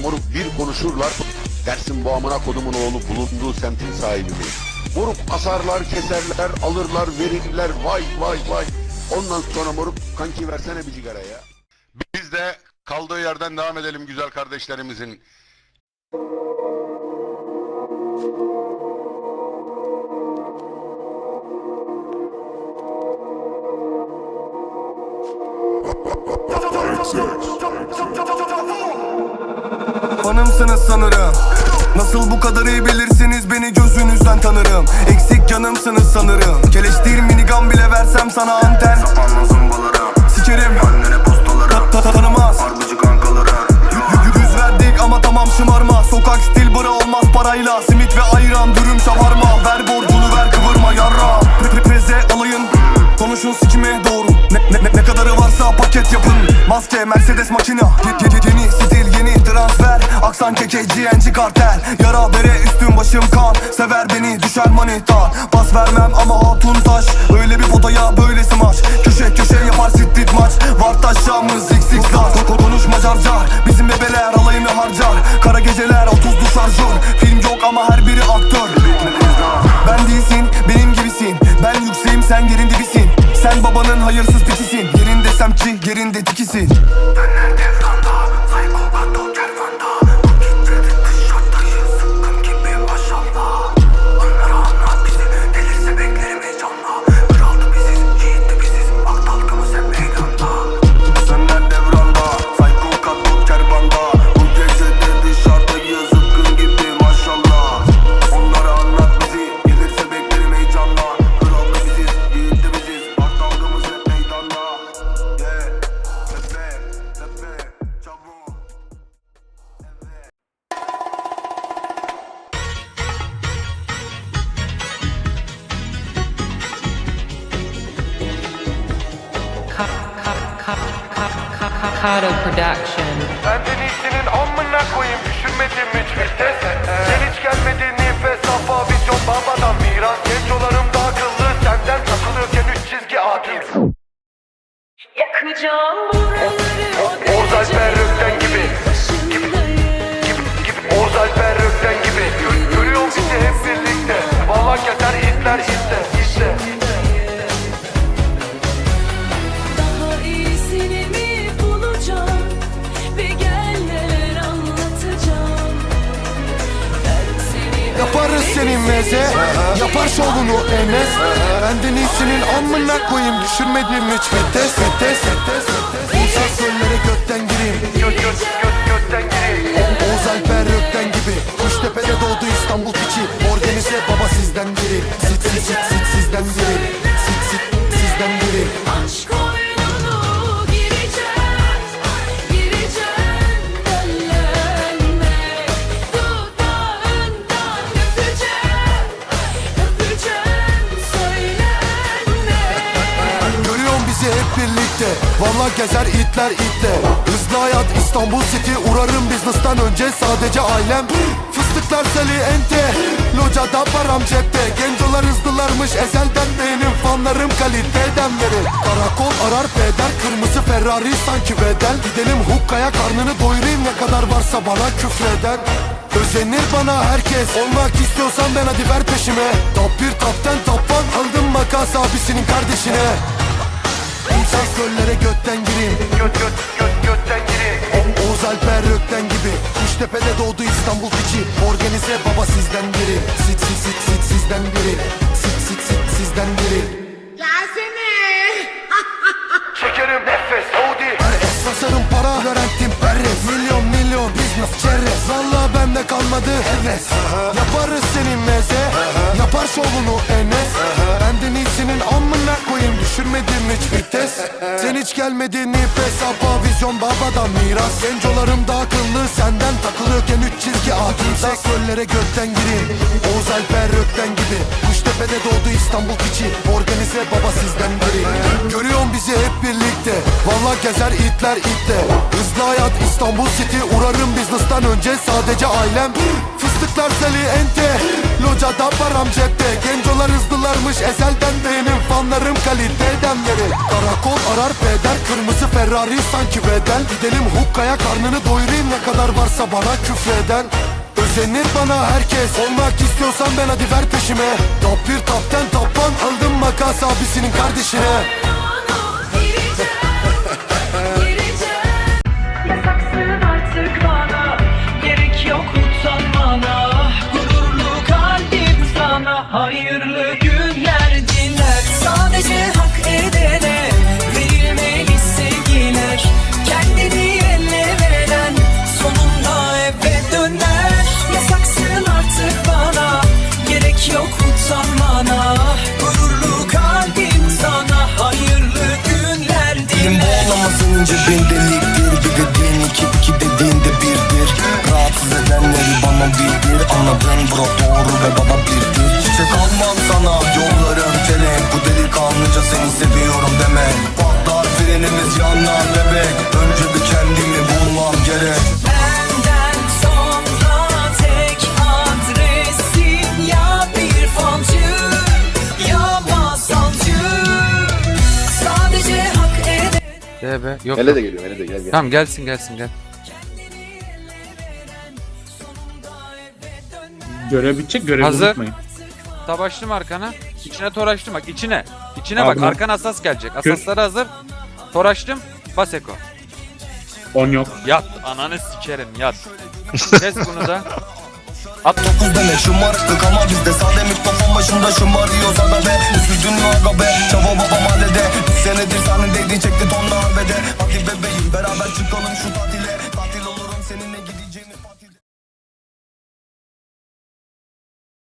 Moruk bir konuşurlar. Dersin bu amına kodumun oğlu bulunduğu semtin sahibi mi? Moruk asarlar, keserler, alırlar, verirler. Vay vay vay. Ondan sonra moruk kanki versene bir sigara ya. Biz de kaldığı yerden devam edelim güzel kardeşlerimizin. Hanımsınız sanırım. Nasıl bu kadar iyi bilirsiniz beni gözünüzden tanırım. Eksik canımsınız sanırım. Keleş değil minigun bile versem sana anten. Sapanla zımbalarım Sikerim. Annene postalarım ta, ta, tanımaz. Harbacı kankalarım Yüz verdik ama tamam şımarma. Sokak stil bıra olmaz parayla. Simit ve ayran dürüm şavarma. Ver borcunu ver kıvırma yarra. Pre- pre- Preze alayın. Konuşun sikime doğru ne, ne, ne kadarı varsa paket yapın. Maske Mercedes makina keke GNG kartel. Yara bere üstüm başım kan. Sever beni düşer manitan Pas vermem ama hatun taş. Öyle bir potaya böyle smaç. Köşe köşe yapar sittit maç. Var taşağımız zik zar Konuşma car car Bizim bebeler alayını harcar. Kara geceler 30'lu şarjör Film yok ama her biri aktör. Ben değilsin benim gibisin. Ben yükseğim sen yerin dibisin. Sen babanın hayırsız pikisin Yerinde semtçi yerinde tikisin. Devranda Kato Production. Benden iyisinin amına koyayım düşürmedim hiç vites seni öyle senin meze. Yapar şovunu Enes. Benden iyisinin amına koyayım. Düşürmedim hiç vites vites İnsan söllere götten gireyim bizi hep birlikte Valla gezer itler itle. Hızlı hayat İstanbul City Urarım business'tan önce. Sadece ailem Fıstıklar seli ente. Locada param cepte Gencolar hızlılarmış. Ezelden benim fanlarım kaliteden beri. Karakol arar peder Kırmızı Ferrari sanki bedel. Gidelim hukkaya karnını doyurayım ne kadar varsa bana küfreden Özenir bana herkes Olmak istiyorsan ben hadi ver peşime. Top 1 top 10 top 1 Aldım makas abisinin kardeşine İnsan göllere götten gireyim Göt göt göt götten gireyim Oğuz Alper Rökten gibi. Kuştepe'de doğdu İstanbul piçi. Organize baba sizden biri. Sit sit sit sit sizden biri. Sit sit sit sizden biri. Çekerim nefes Audi Es basarım para Milyon business çerez? Valla bende kalmadı heves. Yaparız senin meze. Yapar şovunu Enes. Benden iyisinin amına koyayım. Düşürmedim hiç vites. Sen hiç gelmedin nefes. Apa vizyon babadan miras. Gencolarım da akıllı. Senden Takılıyorken üç çizgi atımsa Göllere gökten gireyim Oğuz Alper Rökten gibi. Kuştepe'de doğdu İstanbul piçi. Organize baba sizden biri. Görüyorum bizi hep birlikte. Valla gezer itler itle Hızlı hayat İstanbul City. Urarım business'tan önce sadece ailem. Fıstıklar seli ente. Locada param cepte. Gencolar hızlılarmış ezelden benim. Fanlarım kaliteden beri Karakol arar peder kırmızı Ferrari sanki bedel. Gidelim hukkaya karnını doyurayım ne kadar varsa bana küfreden. Özenir bana herkes Olmak istiyorsan ben hadi ver peşime. Top 1 top 10 top 10 Aldım makas abisinin kardeşine bana bildir Anladın bro doğru ve baba birdir Çiçek almam sana yollarım kelek Bu delikanlıca seni seviyorum deme Patlar frenimiz yanar bebek Önce bir kendimi bulmam gerek Benden sonra tek adresin ya bir falcı ya masalcı Sadece hak eden DB yok. Hele yok. de geliyor hele de gel gel. Tamam gelsin gelsin gel. Görev bitecek görevi Hazır. unutmayın. Tabaştım arkana. İçine toraştım bak içine. İçine Abi. bak arkan asas gelecek. Asasları hazır. Toraştım. Bas Eko. 10 yok. Yat ananı sikerim yat. Kes bunu da. At 9 dene şımarttık ama bizde sade mikrofon başında şımarıyor sana be Üzüldün mü aga be çava baba mahallede Bir senedir sahnedeydi çekti tonla harbede Hadi bebeğim beraber çıkalım şu tatile